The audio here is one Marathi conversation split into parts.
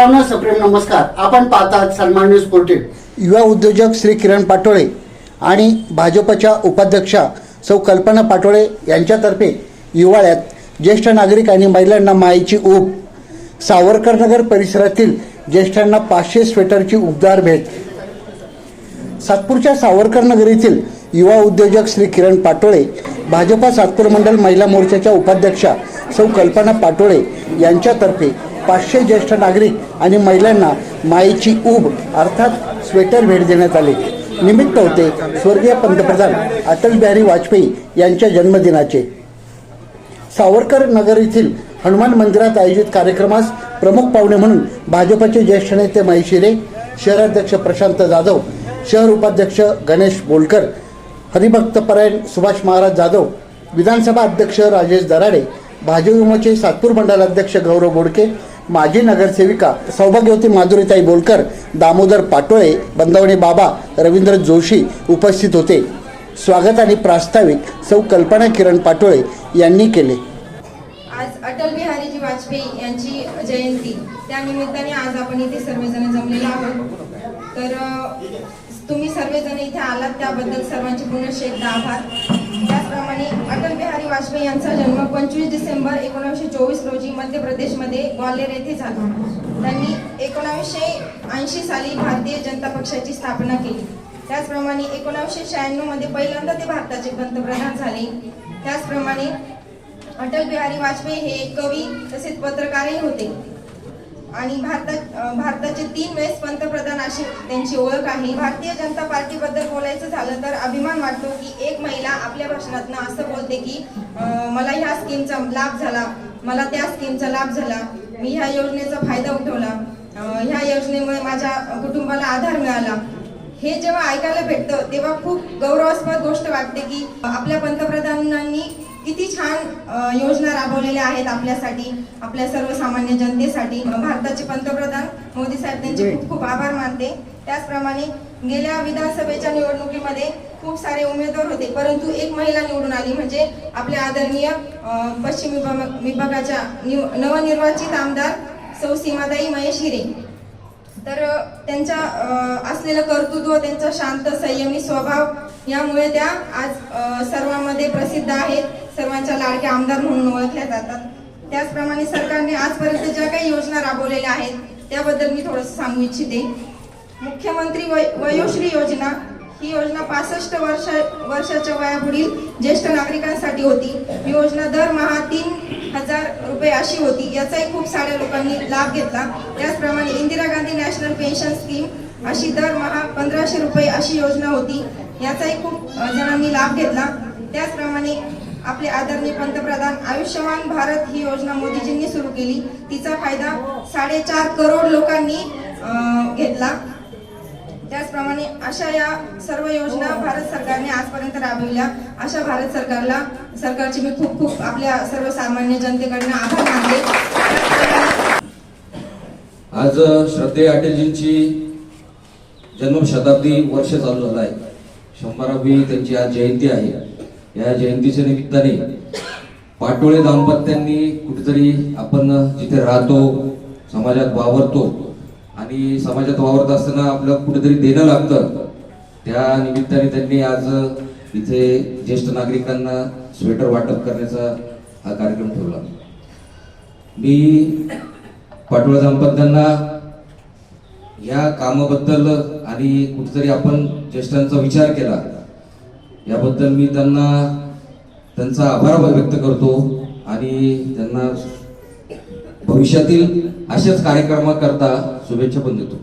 सर्वांना सप्रेम नमस्कार. आपण पाहतात सन्मान न्यूज पोर्टेल. युवा उद्योजक श्री किरण पाटोळे आणि भाजपच्या उपाध्यक्षा सौ कल्पना पाटोळे यांच्यातर्फे हिवाळ्यात ज्येष्ठ नागरिक आणि महिलांना मायेची ऊब. सावरकरनगर परिसरातील ज्येष्ठांना पाचशे स्वेटरची उबदार भेट. सातपूरच्या सावरकर नगर येथील युवा उद्योजक श्री किरण पाटोळे भाजपा सातपूर मंडल महिला मोर्चाच्या उपाध्यक्षा सौ कल्पना पाटोळे यांच्यातर्फे पाचशे ज्येष्ठ नागरिक आणि महिलांना माईची ऊब अर्थात स्वेटर भेट देण्यात आली. निमित्त होते स्वर्गीय पंतप्रधान अटल बिहारी वाजपेयी यांच्या जन्मदिनाचे. सावरकर नगर येथील हनुमान मंदिरात आयोजित कार्यक्रमास प्रमुख पाहुणे म्हणून भाजपचे ज्येष्ठ नेते माई शिरे शहराध्यक्ष प्रशांत जाधव शहर उपाध्यक्ष गणेश बोलकर हरिभक्तपरायण सुभाष महाराज जाधव विधानसभा अध्यक्ष राजेश दराडे भाजयुमोचे सातपूर मंडलाध्यक्ष गौरव बोडके माजी नगरसेविका सौभाग्यवती माधुरीताई बोलकर दामोदर पाटोळे बंदावणे बाबा रवींद्र जोशी उपस्थित होते. स्वागत आणि प्रास्ताविक सौ कल्पना किरण पाटोळे यांनी केले. आज अटल बिहारीजी वाजपेयी यांची जयंती. त्यानिमित्ताने आज आपण इथे सर्वजण जमलेलो आहोत. तर तुम्ही सर्वजण इथे आलात त्याबद्दल सर्वांचे पुनश्च एकदा आभार. आणि अटल बिहारी वाजपेयी यांचा जन्म पंचवीस डिसेंबर एकोणीसशे चोवीस रोजी मध्य प्रदेशमध्ये ग्वाल्हेर येथे झाला. त्यांनी एकोणावीसशे ऐंशी साली भारतीय जनता पक्षाची स्थापना केली. त्याचप्रमाणे एकोणावीसशे शहाण्णवमध्ये पहिल्यांदा ते भारताचे पंतप्रधान झाले. त्याचप्रमाणे अटल बिहारी वाजपेयी हे एक कवी तसेच पत्रकारही होते. आणि भारतात भारताचे तीन वेळेस पंतप्रधान अशी त्यांची ओळख आहे. भारतीय जनता पार्टीबद्दल बोलायचं झालं तर अभिमान वाटतो की एक महिला आपल्या भाषणातनं असं बोलते की मला ह्या स्कीमचा लाभ झाला. मला त्या स्कीमचा लाभ झाला. मी ह्या योजनेचा फायदा उठवला. ह्या योजनेमुळे माझ्या कुटुंबाला आधार मिळाला. हे जेव्हा ऐकायला भेटतं तेव्हा खूप गौरवास्पद गोष्ट वाटते की आपल्या पंतप्रधानांनी किती छान योजना राबवलेल्या आहेत आपल्यासाठी आपल्या सर्वसामान्य जनतेसाठी. भारताचे पंतप्रधान मोदी साहेब त्यांचे खूप खूप आभार मानते. त्याचप्रमाणे गेल्या विधानसभेच्या निवडणुकीमध्ये खूप सारे उमेदवार होते परंतु एक महिला निवडून आली म्हणजे आपल्या आदरणीय पश्चिम विभाग- विभागाच्या निव- नवनिर्वाचित आमदार सौ सीमाताई महेश हिरे तर त्यांच्या असलेलं कर्तृत्व त्यांचा शांत संयमी स्वभाव यामुळे त्या आज सर्वांमध्ये प्रसिद्ध आहेत. सर्वांच्या लाडक्या आमदार म्हणून ओळखल्या जातात. त्याचप्रमाणे सरकारने आजपर्यंत ज्या काही योजना राबवलेल्या आहेत त्याबद्दल मी थोडंसं सांगू इच्छिते. मुख्यमंत्री वय वयोश्री योजना ही योजना पासष्ट वर्ष वर्षाच्या वयापुढील ज्येष्ठ नागरिकांसाठी होती. ही योजना दरमहा तीन हजार रुपये अशी होती. याचाही खूप साऱ्या लोकांनी लाभ घेतला. त्याचप्रमाणे इंदिरा गांधी पेन्शन स्कीम अशी दरमहा पंधराशे रुपये अशी योजना होती. याचाही खूप जणांनी लाभ घेतला. त्याचप्रमाणे आपले आदरणीय पंतप्रधान आयुष्यमान भारत ही योजना मोदीजींनी सुरू केली. तिचा फायदा साडेचार करोड लोकांनी घेतला. त्याचप्रमाणे अशा या सर्व योजना भारत सरकारने आजपर्यंत राबविल्या. अशा भारत सरकारला सरकारचे मी खूप खूप आपल्या सर्वसामान्य जनतेकडनं आभार मानते. आज श्रद्धे अटलजींची जन्मशताब्दी वर्ष चालू झालं आहे शंभरावी त्यांची आज जयंती आहे. या जयंतीच्या निमित्ताने पाटोळे दाम्पत्यांनी कुठेतरी आपण जिथे राहतो समाजात वावरतो आणि समाजात वावरत असताना आपलं कुठेतरी देणं लागतं त्या निमित्ताने त्यांनी आज इथे ज्येष्ठ नागरिकांना स्वेटर वाटप करण्याचा हा कार्यक्रम ठेवला. मी पाटोळे दाम्पत्यांना या कामाबद्दल आणि कुठेतरी आपण ज्येष्ठांचा विचार केला याबद्दल मी त्यांना त्यांचा आभार व्यक्त करतो आणि त्यांना भविष्यातील अशाच कार्यक्रमाकरता शुभेच्छा पण देतो.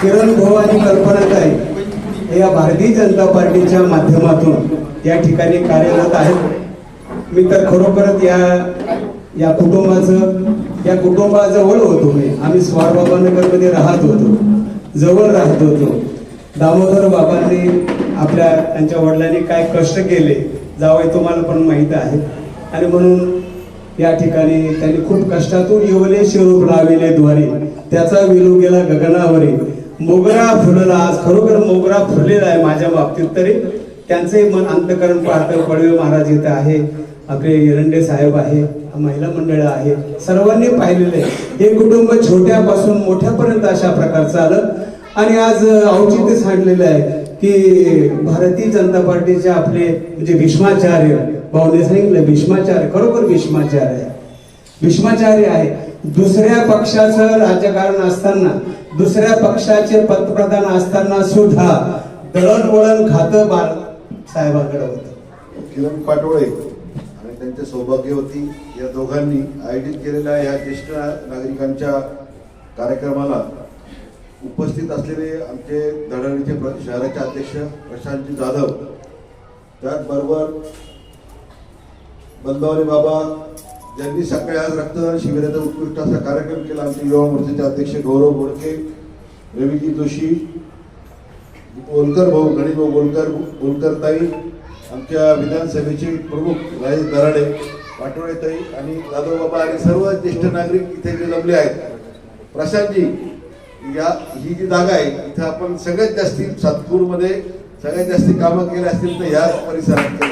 किरण भाऊ आणि कल्पना काय या भारतीय जनता पार्टीच्या माध्यमातून या ठिकाणी कार्यरत आहेत. मी तर खरोखरच या या कुटुंबाचं या कुटुंबाजवळ होतो मी. आम्ही स्वारबाबानगरमध्ये राहत होतो. जवळ राहत होतो. दामोदर बाबांनी आपल्या त्यांच्या वडिलांनी काय कष्ट केले जावं तुम्हाला पण माहीत आहे. आणि म्हणून या ठिकाणी त्यांनी खूप कष्टातून येवले शिरूप लाविले द्वारे. त्याचा विलू गेला गगनावरी. मोगरा फुलला आज खरोखर मोगरा फुललेला आहे माझ्या बाबतीत तरी. त्यांचे मन अंतकरण पाहतं पडवे महाराज इथे आहे. आपले एरंडे साहेब आहे. महिला मंडळ आहे. सर्वांनी पाहिलेलं आहे. हे कुटुंब छोट्यापासून मोठ्यापर्यंत अशा प्रकारचं आलं आणि आज औचित्य सांडलेलं आहे की भारतीय जनता पार्टीचे आपले म्हणजे भीष्माचार्य भाऊने सांगितलं भीष्माचार्य खरोखर भीष्माचार्य आहे. भीष्माचार्य आहे. दुसऱ्या पक्षाचं राजकारण असताना दुसऱ्या पक्षाचे पंतप्रधान असताना सुद्धा दळणवळण खातं बाल साहेबांकडे होतं. किरण पाटोळे त्यांचे सौभाग्य सौभाग्यवती या दोघांनी आयोजित केलेल्या या ज्येष्ठ नागरिकांच्या कार्यक्रमाला उपस्थित असलेले आमचे धडणीचे प्र- शहराचे अध्यक्ष प्रशांतजी जाधव त्याचबरोबर बंदावरे बाबा ज्यांनी सकाळी आज रक्तदान शिबिराचा उत्कृष्ट असा कार्यक्रम केला. आमचे युवा मोर्चाचे अध्यक्ष गौरव बोडके रविजी जोशी बोलकर भाऊ गणेश भाऊ बोलकर बोलकर ताई आमच्या विधानसभेचे प्रमुख राजेश दराडे पाटोळे ताई आणि जाधव बाबा आणि सर्व ज्येष्ठ नागरिक इथे जे जमले आहेत प्रशांतजी या ही जी जागा आहे इथे आपण सगळ्यात जास्ती सातपूरमध्ये सगळ्यात जास्ती कामं केली असतील तर ह्याच परिसरात.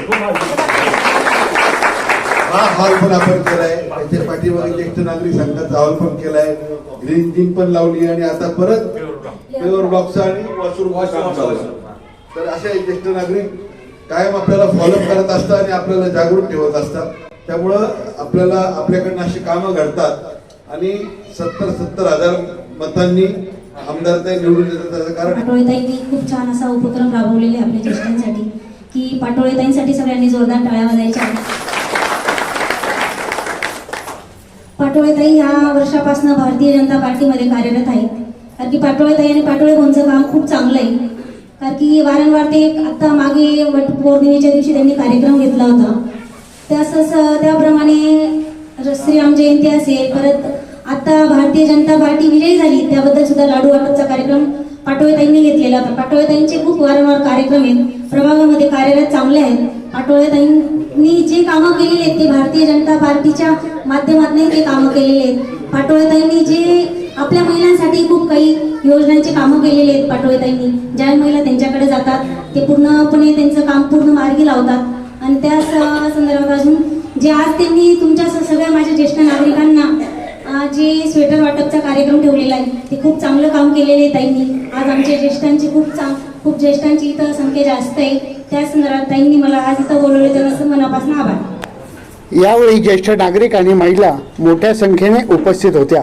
हा हॉल पण आपण केलाय त्याच्या पाठीमागे ज्येष्ठ नागरिक संघाचा हॉल पण केलाय ग्रीन जिंक पण लावली आणि आता परत पेवर ब्लॉकचा आणि वॉशरूम. तर असे ज्येष्ठ नागरिक कायम आपल्याला फॉलोअप करत असतात आणि आपल्याला जागरूक ठेवत असतात. त्यामुळं आपल्याला आपल्याकडनं अशी कामं घडतात. आणि सत्तर सत्तर हजार मतांनी आमदार ते निवडून येतात त्याचं कारण पाटोळेताईंनी खूप छान असा उपक्रम राबवलेले आपल्या ज्येष्ठांसाठी की पाटोळेताईंसाठी सगळ्यांनी जोरदार टाळ्या वाजायच्या पाटोळेताई ह्या वर्षापासून भारतीय जनता पार्टीमध्ये कार्यरत आहेत. कारण की पाटोळेताई आणि पाटोळे भाऊंचं काम खूप चांगलं आहे. कारण की वारंवार ते आता मागे वट पौर्णिमेच्या दिवशी त्यांनी कार्यक्रम घेतला होता. तसंच त्याप्रमाणे श्रीराम जयंती असेल परत आता भारतीय जनता पार्टी विजयी झाली त्याबद्दल सुद्धा लाडू वाटपचा कार्यक्रम पाटोळेताईंनी घेतलेला. होता पाटोळेताईंचे खूप वारंवार कार्यक्रम आहेत प्रभागामध्ये कार्यरत चांगले आहेत. पाटोळेताईंनी जे कामं केलेली आहेत ते भारतीय जनता पार्टीच्या माध्यमातून ते कामं केलेले आहेत. पाटोळेताईंनी जे आपल्या महिलांसाठी खूप काही योजनांचे कामं केलेले आहेत पाटोळेताईंनी. ज्या महिला त्यांच्याकडे जातात ते पूर्णपणे त्यांचं काम पूर्ण मार्गी लावतात. आणि त्या संदर्भात अजून जे आज त्यांनी तुमच्या स- सगळ्या माझ्या ज्येष्ठ नागरिकांना जे स्वेटर वाटपचा कार्यक्रम ठेवलेला आहे ते खूप चांगलं काम केलेलं आहे ताईंनी. आज आमच्या ज्येष्ठांची खूप चांग खूप ज्येष्ठांची इथं संख्या जास्त आहे. त्या संदर्भात ताईंनी मला आज इथं बोलवले त्याचं मनापासून आभार. यावेळी ज्येष्ठ नागरिक आणि महिला मोठ्या संख्येने उपस्थित होत्या.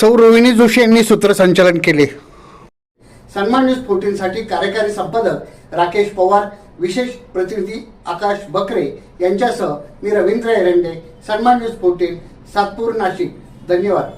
सौ रोहिणी जोशी यांनी सूत्रसंचालन केले. सन्मान न्यूज फोर्टीनसाठी कार्यकारी संपादक राकेश पवार विशेष प्रतिनिधी आकाश बकरे यांच्यासह मी रवींद्र एरंडे सन्मान न्यूज फोर्टीन सातपूर नाशिक. धन्यवाद.